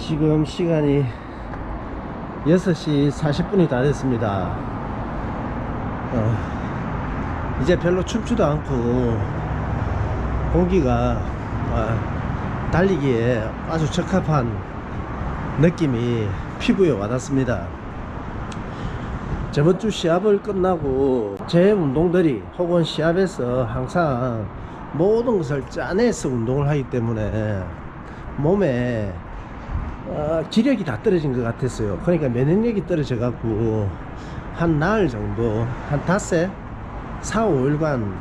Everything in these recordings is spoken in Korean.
지금 시간이 6시 40분이 다 됐습니다. 어, 이제 별로 춥지도 않고 공기가 어, 달리기에 아주 적합한 느낌이 피부에 와닿습니다. 저번 주 시합을 끝나고 제 운동들이 혹은 시합에서 항상 모든 것을 짜내서 운동을 하기 때문에 몸에 어, 기력이 다 떨어진 것 같았어요. 그러니까 면역력이 떨어져 갖고 한 나흘 정도, 한 닷새, 4, 5일간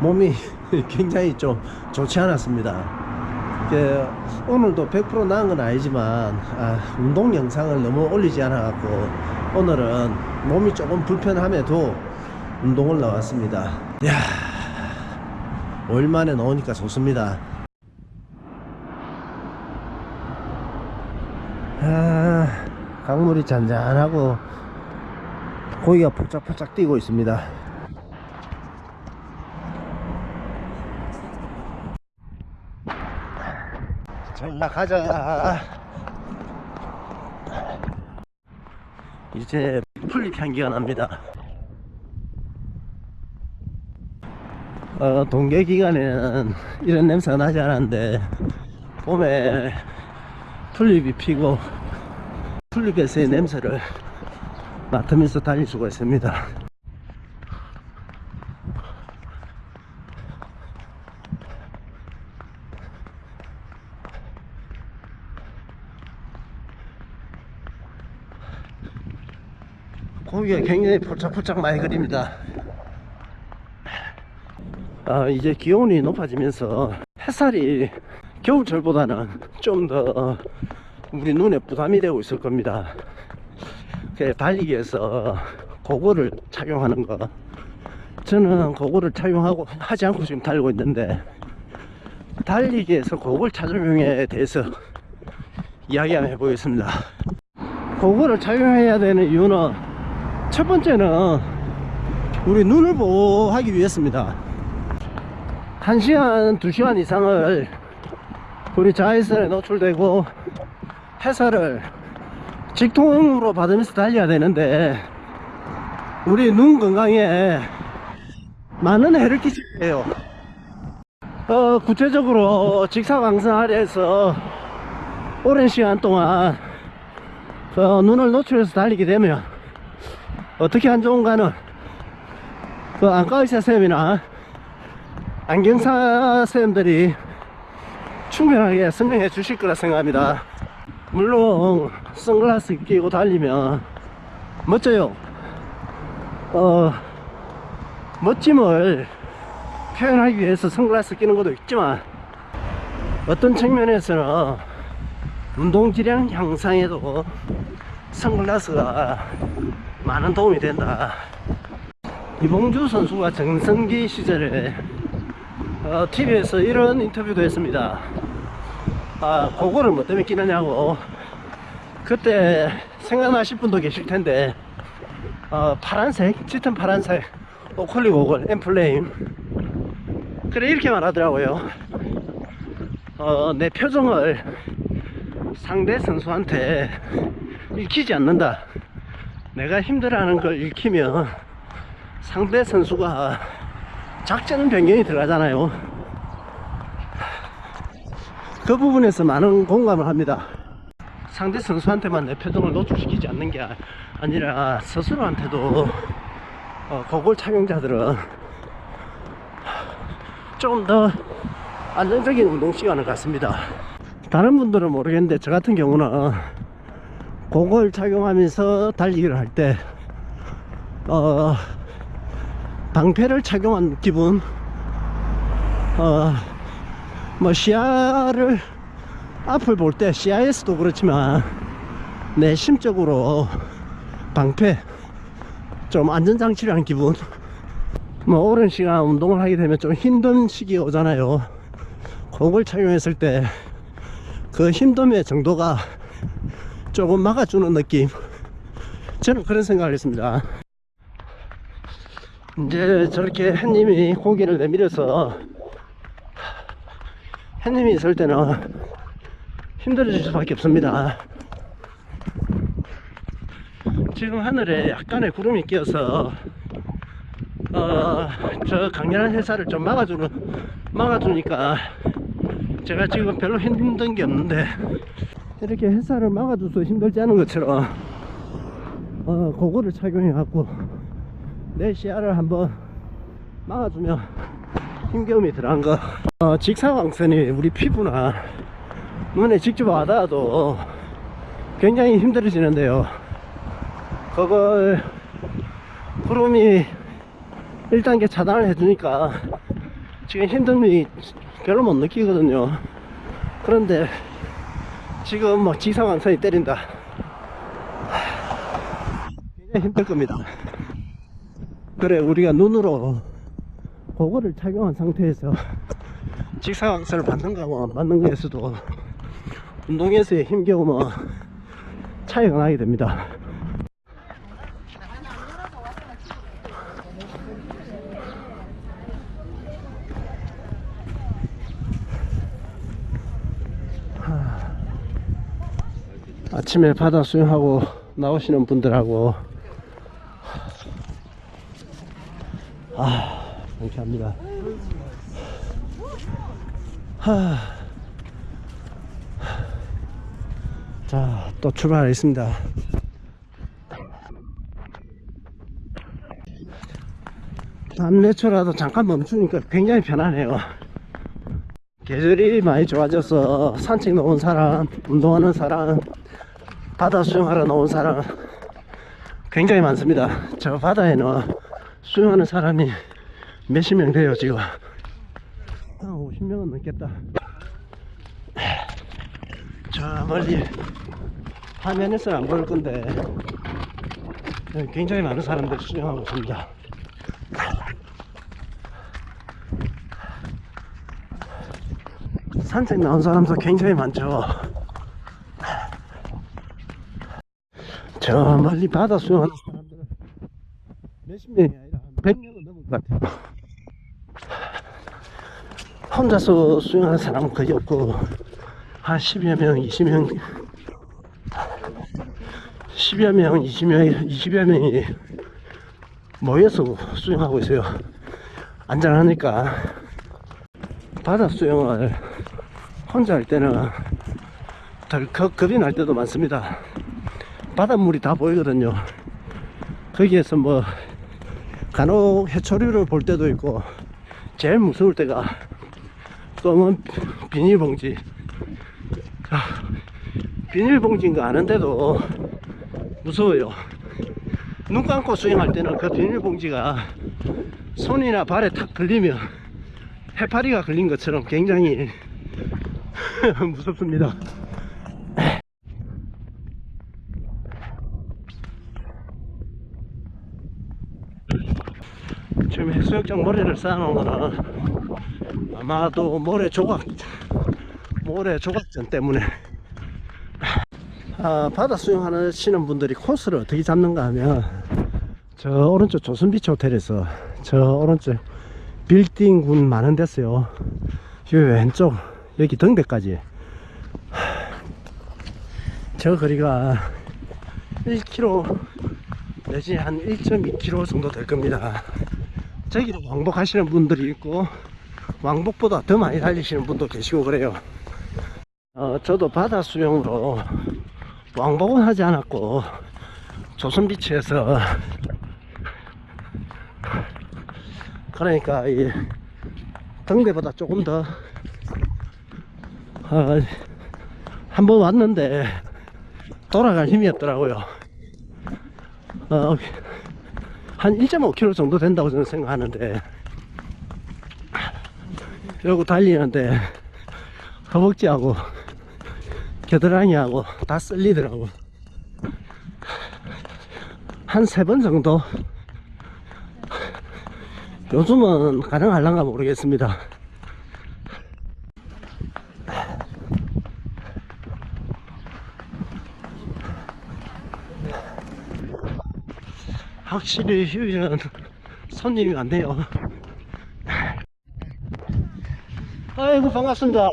몸이 굉장히 좀 좋지 않았습니다. 그 오늘도 100% 나은 건 아니지만 아, 운동 영상을 너무 올리지 않아 갖고 오늘은 몸이 조금 불편함에도 운동을 나왔습니다. 야 5일 만에 나오니까 좋습니다. 아, 강물이 잔잔하고 고기가 포짝포짝 뛰고 있습니다. 전락하자. 이제 풀잎 향기가 납니다. 어, 동계 기간에는 이런 냄새가 나지 않았는데 봄에 풀잎이 피고 풀잎에서의 냄새를 맡으면서 다닐 수가 있습니다. 고기가 굉장히 폴짝폴짝 많이 그립니다. 아, 이제 기온이 높아지면서 햇살이 겨울철보다는 좀 더 우리 눈에 부담이 되고 있을 겁니다. 그 달리기에서 고글을 착용하는 거. 저는 고글을 착용하고 하지 않고 지금 달리고 있는데 달리기에서 고글 착용에 대해서 이야기 한번 해보겠습니다. 고글을 착용해야 되는 이유는 첫 번째는 우리 눈을 보호하기 위해서입니다. 1시간, 2시간 이상을 우리 자외선에 노출되고 해설을 직통으로 받으면서 달려야 되는데 우리 눈 건강에 많은 해를 끼치게요. 어, 구체적으로 직사광선 아래에서 오랜 시간 동안 어, 눈을 노출해서 달리게 되면 어떻게 안 좋은가는 그 안과 의사 선생님이나 안경사 선생님들이 충분하게 설명해 주실 거라 생각합니다. 물론 선글라스 끼고 달리면 멋져요. 어, 멋짐을 표현하기 위해서 선글라스 끼는 것도 있지만 어떤 측면에서는 운동 질량 향상에도 선글라스가 많은 도움이 된다. 이봉주 선수가 정성기 시절에 어, TV에서 이런 인터뷰도 했습니다. 아, 그거를 뭐 때문에 끼느냐고. 그때 생각나실 분도 계실 텐데, 어, 파란색, 짙은 파란색, 오클리 고글, 엠플레임. 그래, 이렇게 말하더라고요. 어, 내 표정을 상대 선수한테 읽히지 않는다. 내가 힘들어하는 걸 읽히면 상대 선수가 작전 변경이 들어가잖아요. 그 부분에서 많은 공감을 합니다. 상대 선수한테만 내 표정을 노출시키지 않는 게 아니라 스스로한테도 어, 고골 착용자들은 조금 더 안정적인 운동 시간을 갖습니다. 다른 분들은 모르겠는데 저 같은 경우는 고골 착용하면서 달리기를 할 때 어, 방패를 착용한 기분 어, 뭐 시야를 앞을 볼 때 시야에서도 그렇지만 내 심적으로 방패 좀 안전장치를 한 기분. 뭐 오랜 시간 운동을 하게 되면 좀 힘든 시기가 오잖아요. 그걸 착용했을 때 그 힘듦의 정도가 조금 막아주는 느낌. 저는 그런 생각을 했습니다. 이제 저렇게 햇님이 고기를 내밀어서 햇님이 있을 때는 힘들어질 수밖에 없습니다. 지금 하늘에 약간의 구름이 끼어서 어, 저 강렬한 햇살을 좀 막아주는 막아주니까 제가 지금 별로 힘든 게 없는데 이렇게 햇살을 막아줘서 힘들지 않은 것처럼 어, 그거를 착용해 갖고 내 시야를 한번 막아주면 힘겨움이 들어간 거. 어, 직사광선이 우리 피부나 눈에 직접 와닿아도 굉장히 힘들어지는데요. 그걸 구름이 1단계 차단을 해주니까 지금 힘듦이 별로 못 느끼거든요. 그런데 지금 뭐 지상광선이 때린다. 굉장히 힘들 겁니다. 그래 우리가 눈으로 그거를 착용한 상태에서 직사광선을 받는 거하고 안 받는 거에서도 운동에서의 힘겨움은 차이가 나게 됩니다. 아침에 바다 수영하고 나오시는 분들하고 아 상쾌합니다 하. 자, 또 출발하겠습니다. 담내초라도 잠깐 멈추니까 굉장히 편하네요. 계절이 많이 좋아져서 산책 나온 사람, 운동하는 사람, 바다 수영하러 나온 사람 굉장히 많습니다. 저 바다에는 수영하는 사람이 몇십 명 돼요, 지금. 한 50명은 넘겠다. 저 멀리 화면에서는 안 보일 건데 네, 굉장히 많은 사람들이 수영하고 있습니다. 산책 나온 사람도 굉장히 많죠. 저 멀리 바다 수영하는 사람들은 몇십 명이 아니라 한 100명은 넘을 것 같아요. 혼자서 수영하는 사람은 거의 없고 한 10여 명, 20명 10여 명, 20명, 20여 명이 모여서 수영하고 있어요. 안전하니까 바다 수영을 혼자 할 때는 덜 겁, 겁이 날 때도 많습니다. 바닷물이 다 보이거든요. 거기에서 뭐 간혹 해초류를 볼 때도 있고 제일 무서울 때가 검은 비닐봉지. 자, 비닐봉지인 거 아는데도 무서워요. 눈 감고 수영할 때는 그 비닐봉지가 손이나 발에 탁 걸리면 해파리가 걸린 것처럼 굉장히 무섭습니다. 지금 해수욕장 모래를 쌓아놓은 거는 아마도 모래 조각 모래 조각전 때문에. 아, 바다 수영하시는 분들이 코스를 어떻게 잡는가 하면 저 오른쪽 조선비치 호텔에서 저 오른쪽 빌딩군 많은 데서요. 이 왼쪽 여기 등대까지. 저 거리가 1km 내지 한 1.2km 정도 될 겁니다. 저기로 왕복하시는 분들이 있고 왕복보다 더 많이 달리시는 분도 계시고 그래요. 어, 저도 바다 수영으로 왕복은 하지 않았고 조선비치에서 그러니까 이 등대보다 조금 더 어, 한번 왔는데 돌아갈 힘이 없더라고요. 어, 한 1.5km 정도 된다고 저는 생각하는데 이러고 달리는데 허벅지하고 겨드랑이하고 다 쓸리더라고. 한 세 번 정도? 요즘은 가능할란가 모르겠습니다. 확실히 휴일은 손님이 많네요 아이고 반갑습니다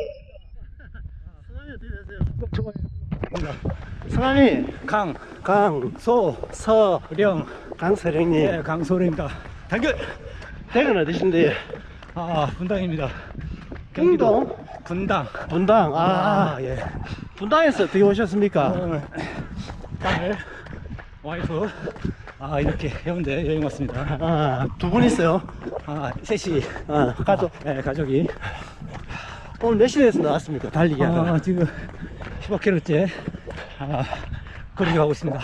성함이 강, 강, 소, 서, 령, 강서령님. 예, 강소래입니다. 단결! 댁은 어디신데? 아, 분당입니다. 경기도? 분당. 분당. 아, 아, 예. 분당에서 어떻게 오셨습니까? 오늘 딸, 와이프, 아, 이렇게 해운대 여행 왔습니다. 아, 두 분 있어요. 아, 셋이, 아, 가족. 예, 가족이. 오늘 몇 시에서 나왔습니까? 달리기 하다가. 아, 지금 15km째, 아, 거리 가고 있습니다.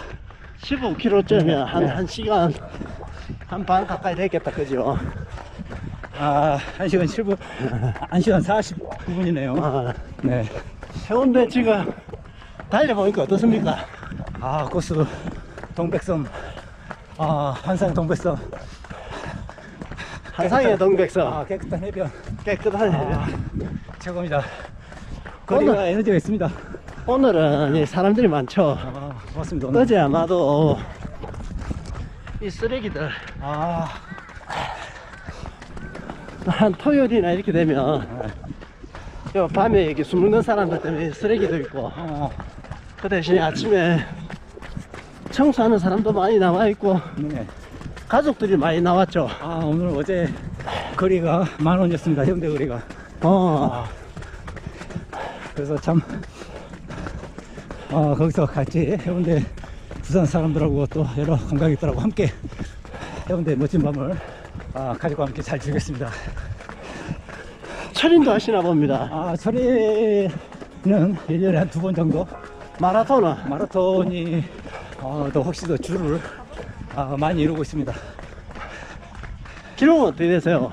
15km쯤이면 한, 한 시간, 한 반 가까이 됐겠다, 그죠? 아, 1시간 7분, 1시간 49분이네요. 아, 네. 해운대 지금 달려보니까 어떻습니까? 아, 코스 동백섬. 아, 한상 동백섬. 한상의 아, 동백섬. 깨끗한 해변. 깨끗한 아, 해변. 최고입니다. 거리가 오늘- 에너지가 있습니다. 오늘은 이 사람들이 많죠. 아, 고맙습니다. 오늘. 어제 아마도 이 쓰레기들 아, 한 토요일이나 이렇게 되면 요 밤에 술 먹는 사람들 때문에 쓰레기도 있고 어, 그 대신에 아침에 청소하는 사람도 많이 나와 있고 네. 가족들이 많이 나왔죠. 아, 오늘 어제 거리가 만 원이었습니다. 해운대 거리가. 어, 그래서 참, 아, 거기서 같이 해운대 부산 사람들하고 또 여러 관광객들하고 함께 해운대 멋진 밤을 아, 가족과 함께 잘 즐겼습니다. 철인도 하시나 봅니다. 아, 철회는 1년에 한 두 번 정도 마라톤은 마라톤이 어, 더 혹시 더 줄을 아, 많이 이루고 있습니다. 기록은 어떻게 되세요?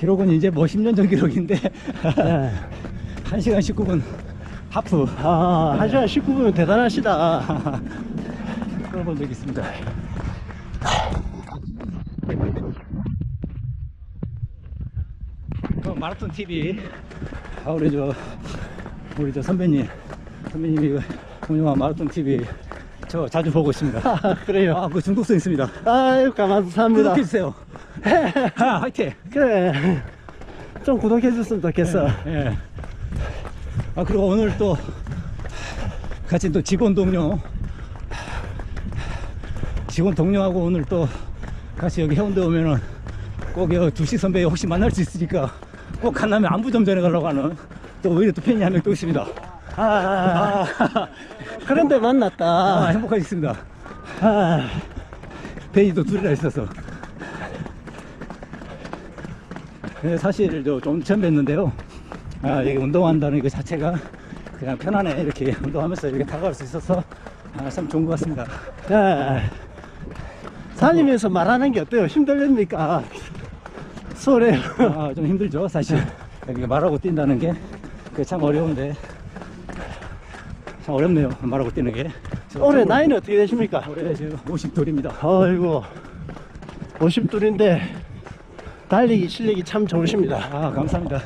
기록은 이제 뭐 10년 전 기록인데 네. 1시간 19분 하프 아, 1시간 19분이면 대단하시다. 끊어본 적이 있습니다. 그 마라톤 TV 아, 우리 저 우리 저 선배님 선배님이 운영한 마라톤 TV 저 자주 보고 있습니다. 아, 그래요. 아, 그 중독성 있습니다. 아유, 감사합니다. 구독해주세요. 아, 화이팅! 그래. 좀 구독해줬으면 좋겠어. 예. 아, 그리고 오늘 또 같이 또 직원 동료, 직원 동료하고 오늘 또 같이 여기 해운대 오면은 꼭 여기 주식 선배 혹시 만날 수 있으니까 꼭 간다면 안부 좀 전해 가려고 하는 또 오히려 또 팬이 한 명 또 있습니다. 아, 아, 아, 그런데 만났다. 아, 행복하겠습니다. 아, 또 둘이나 있어서. 네, 사실 저좀 처음 뵀는데요. 아, 이게 운동한다는 그 자체가 그냥 편안해 이렇게 운동하면서 이렇게 다가갈 수 있어서 아, 참 좋은 것 같습니다. 아. 다니면서 말하는 게 어때요? 힘들립니까? 소래. 아, 좀 힘들죠, 사실. 여기 말하고 뛴다는 게 그게 참 어려운데 참 어렵네요. 말하고 뛰는 게. 저 올해 나이는 어떻게 되십니까? 올해 지금 52입니다. 아이고, 50둘인데 달리기 실력이 참 좋으십니다. 아, 감사합니다.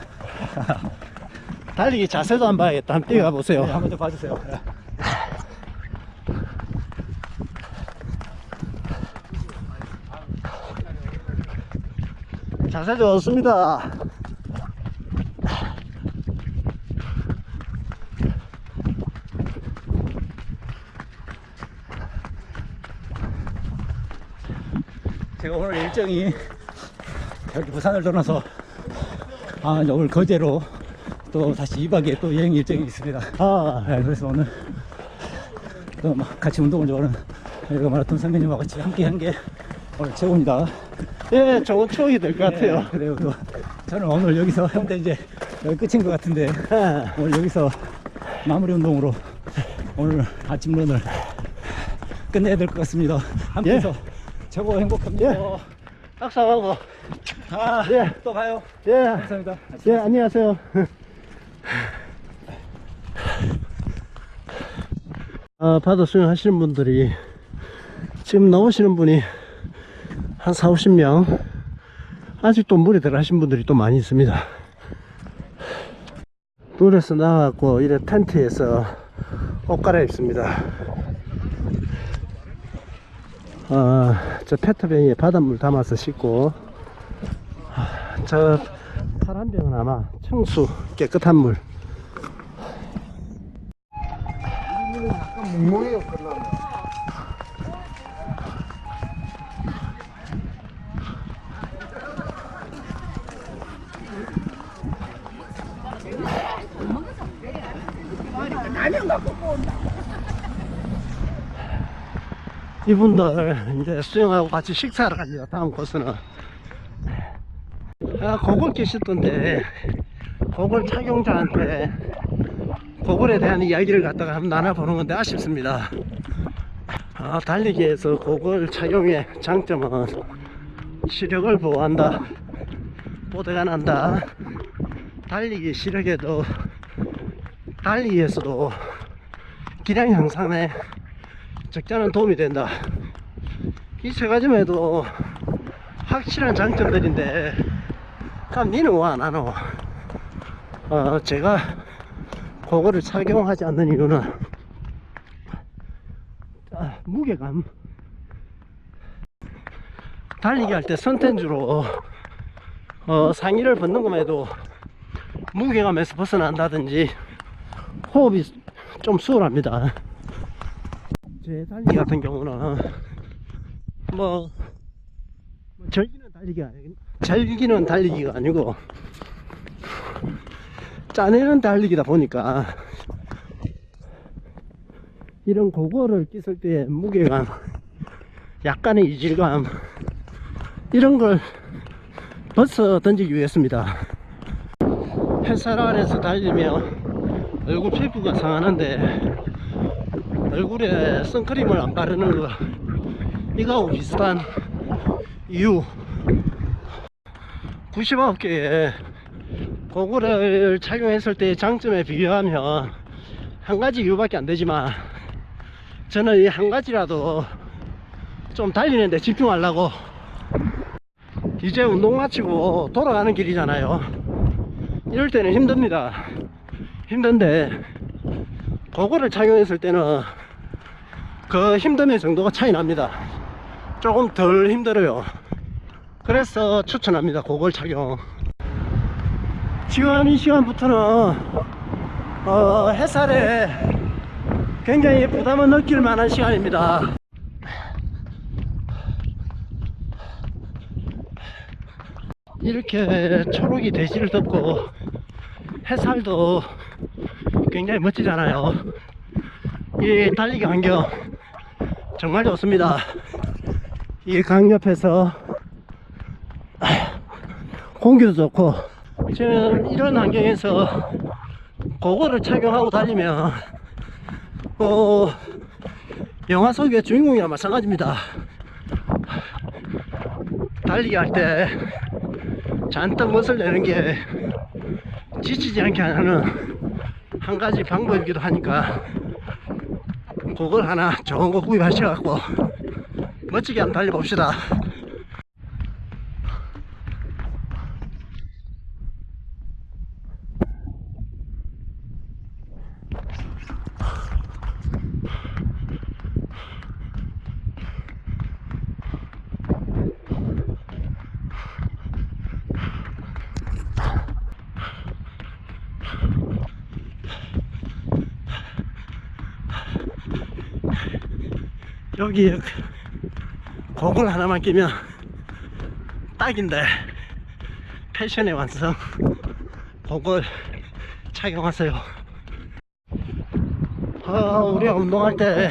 달리기 자세도 안 봐야겠다. 한번 뛰어가 보세요. 네, 한번 좀 봐주세요. 자세 좋습니다. 제가 오늘 일정이 여기 부산을 떠나서 아, 오늘 거제로 또 다시 2박에 또 여행 일정이 있습니다. 아, 네, 그래서 오늘 또막 같이 운동을 좋아하는 여기 마라톤 선배님과 같이 함께 한 게 오늘 최고입니다. 예, 좋은 추억이 될 것 같아요. 네, 그래요. 또 저는 오늘 여기서 현대 이제 여기 끝인 것 같은데 예. 오늘 여기서 마무리 운동으로 오늘 아침 런을 끝내야 될 것 같습니다. 함께해서 최고 행복합니다. 예. 박사하고, 아, 예. 또 봐요. 예, 감사합니다. 예, 안녕하세요. 아, 바다 수영 하시는 분들이 지금 나오시는 분이 한 4, 50명 아직도 물에 들어가신 분들이 또 많이 있습니다. 물에서 나와갖고 이래 텐트에서 옷 갈아입습니다. 아, 저 페트병에 바닷물 담아서 씻고. 저 파란 병은 아마 청수 깨끗한 물 이분들 이제 수영하고 같이 식사하러 갑니다. 다음 코스는. 아, 고글 끼셨던데, 고글 착용자한테 고글에 대한 이야기를 갖다가 한번 나눠보는 건데 아쉽습니다. 아, 달리기에서 고글 착용의 장점은 시력을 보호한다. 보대가 난다. 달리기 시력에도, 달리기에서도 기량 향상에 적잖은 도움이 된다. 이 세 가지만 해도 확실한 장점들인데, 그럼 니는 와, 나는 와. 어, 제가 그거를 착용하지 않는 이유는, 아, 무게감. 달리기 할 때 선텐주로, 어, 상의를 벗는 것만 해도 무게감에서 벗어난다든지, 호흡이 좀 수월합니다. 제 달리기 같은 경우는 뭐, 뭐 즐기는 달리기가 아니 즐기는 달리기가 아니고 짜내는 달리기다 보니까 이런 고거를 끼을 때 무게감 약간의 이질감 이런 걸 벗어 던지기 위해서입니다. 햇살 아래서 달리면 얼굴 피부가 상하는데 얼굴에 선크림을 안 바르는 거. 이거하고 비슷한 이유. 99개의 고글을 착용했을 때의 장점에 비교하면 한 가지 이유밖에 안 되지만 저는 이 한 가지라도 좀 달리는데 집중하려고 이제 운동 마치고 돌아가는 길이잖아요. 이럴 때는 힘듭니다. 힘든데 그거를 착용했을 때는 그 힘듦의 정도가 차이 납니다. 조금 덜 힘들어요. 그래서 추천합니다. 그걸 착용. 지금 이 시간부터는 어, 햇살에 굉장히 부담을 느낄 만한 시간입니다. 이렇게 초록이 대지를 덮고 햇살도 굉장히 멋지잖아요. 이 달리기 환경 정말 좋습니다. 이강 옆에서 공기도 좋고 지금 이런 환경에서 그거를 착용하고 달리면 어, 영화 속의 주인공이랑 마찬가지입니다. 달리기 할 때 잔뜩 멋을 내는 게 지치지 않게 하는 한 가지 방법이기도 하니까 그걸 하나 좋은 거 구입하셔갖고 멋지게 한번 달려봅시다. 여기 고글 하나만 끼면 딱인데 패션의 완성. 고글 착용하세요. 아, 우리가 운동할 때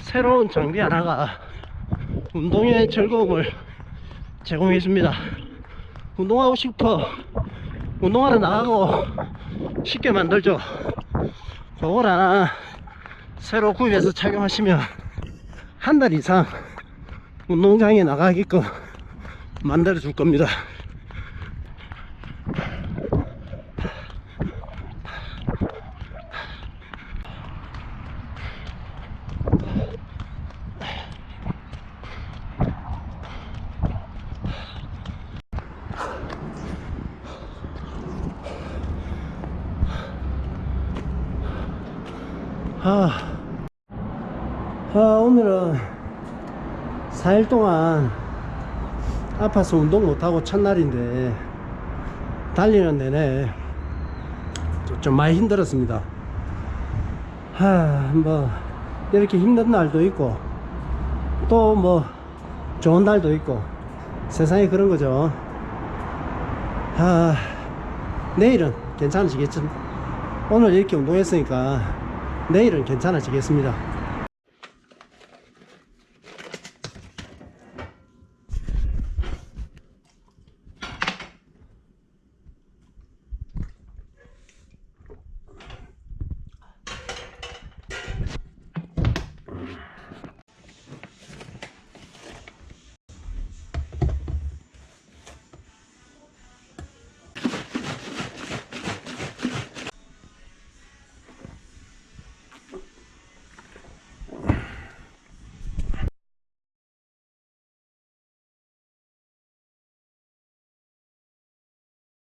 새로운 장비 하나가 운동의 즐거움을 제공해 줍니다. 운동하고 싶어. 운동하러 나가고 쉽게 만들죠. 그걸 하나 새로 구입해서 착용하시면 한 달 이상 운동장에 나가게끔 만들어 줄 겁니다. 아, 아, 오늘은 4일 동안 아파서 운동 못하고 첫날인데 달리는 내내 좀- 좀 많이 힘들었습니다. 하, 뭐, 이렇게 힘든 날도 있고, 또 뭐, 좋은 날도 있고, 세상에 그런 거죠. 아, 내일은 괜찮아지겠죠. 오늘 이렇게 운동했으니까, 내일은 괜찮아지겠습니다.